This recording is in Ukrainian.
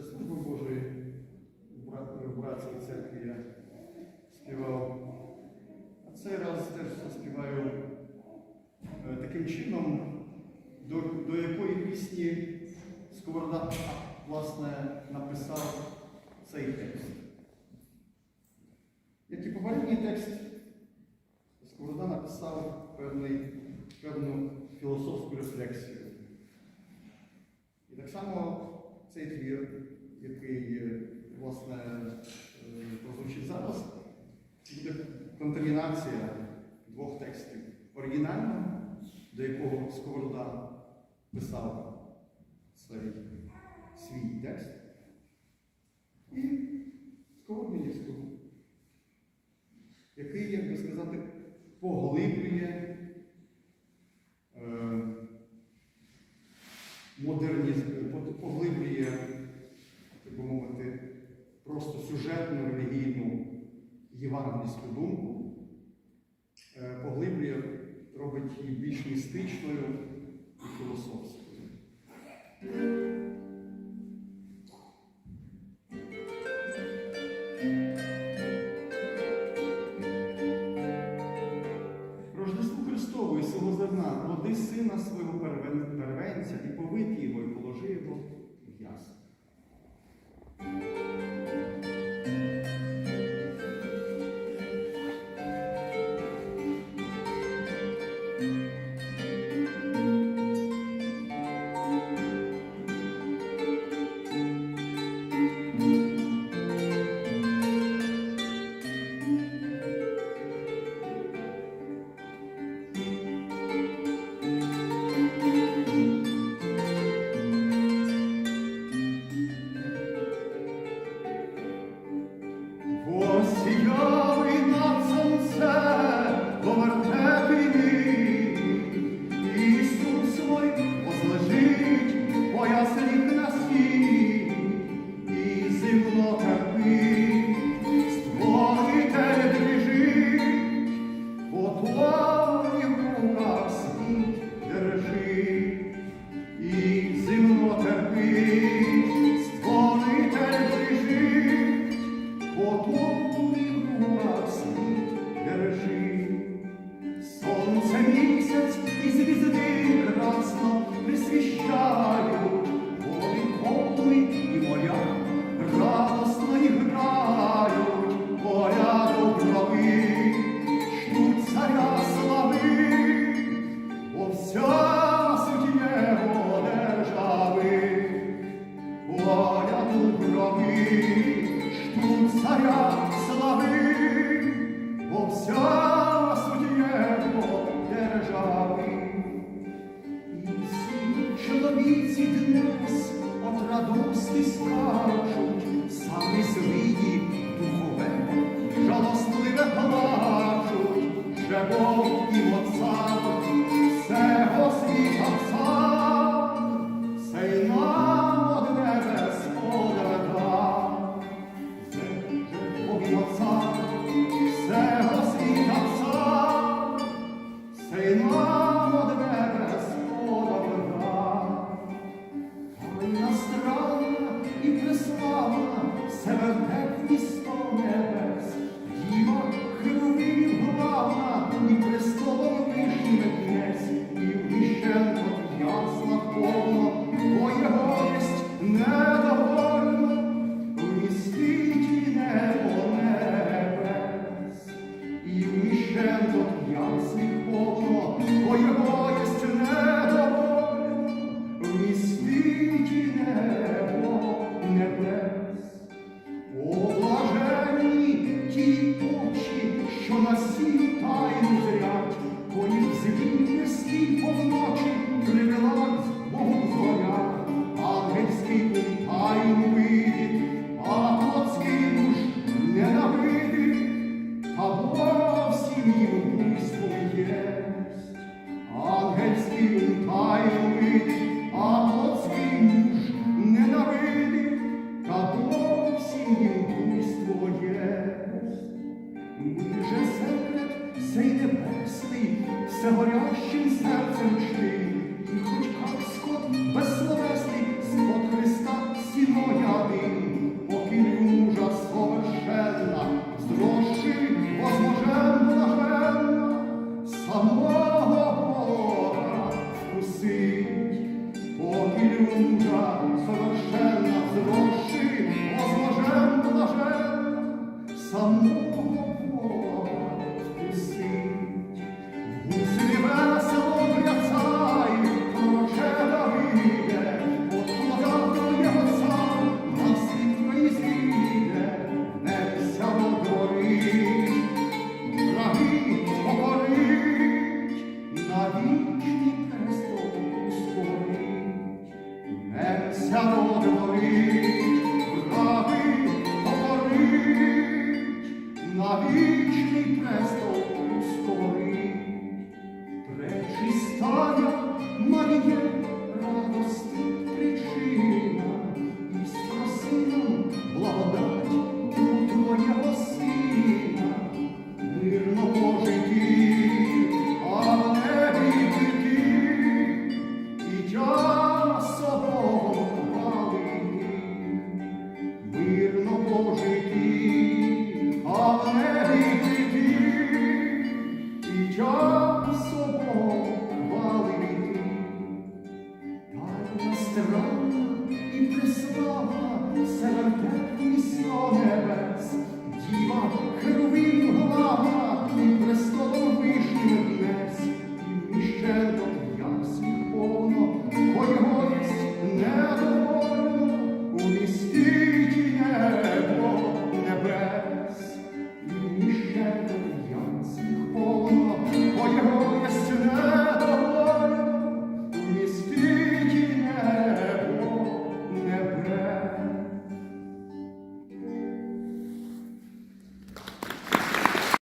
Після служби Божої в братській церкві я співав. А цей раз теж заспіваю е, таким чином, до, до якої пісні Сковорода власне написав цей текст. Як і попередній текст, Сковорода написав певний, певну філософську рефлексію. І так само цей твір, який власне е, прозвучить зараз, буде контамінація двох текстів. Оригінального, до якого Сковорода писав цей свій текст, і Сковороднівського, який, як би сказати, поглиблює євангельську думку, е, поглиблює, робить її більш містичною і філософською. Рождеству Христову і зерна, роди сина свого первен- первенця і повити його, і положи його в ясно. От радости скажуть, самі злиї Тайну видить, а плотський душ ненавидить, та Бог всім їм єсть. Ми же секрет сей небесний, все горящим серцем чти, Beautiful. Mr. Ron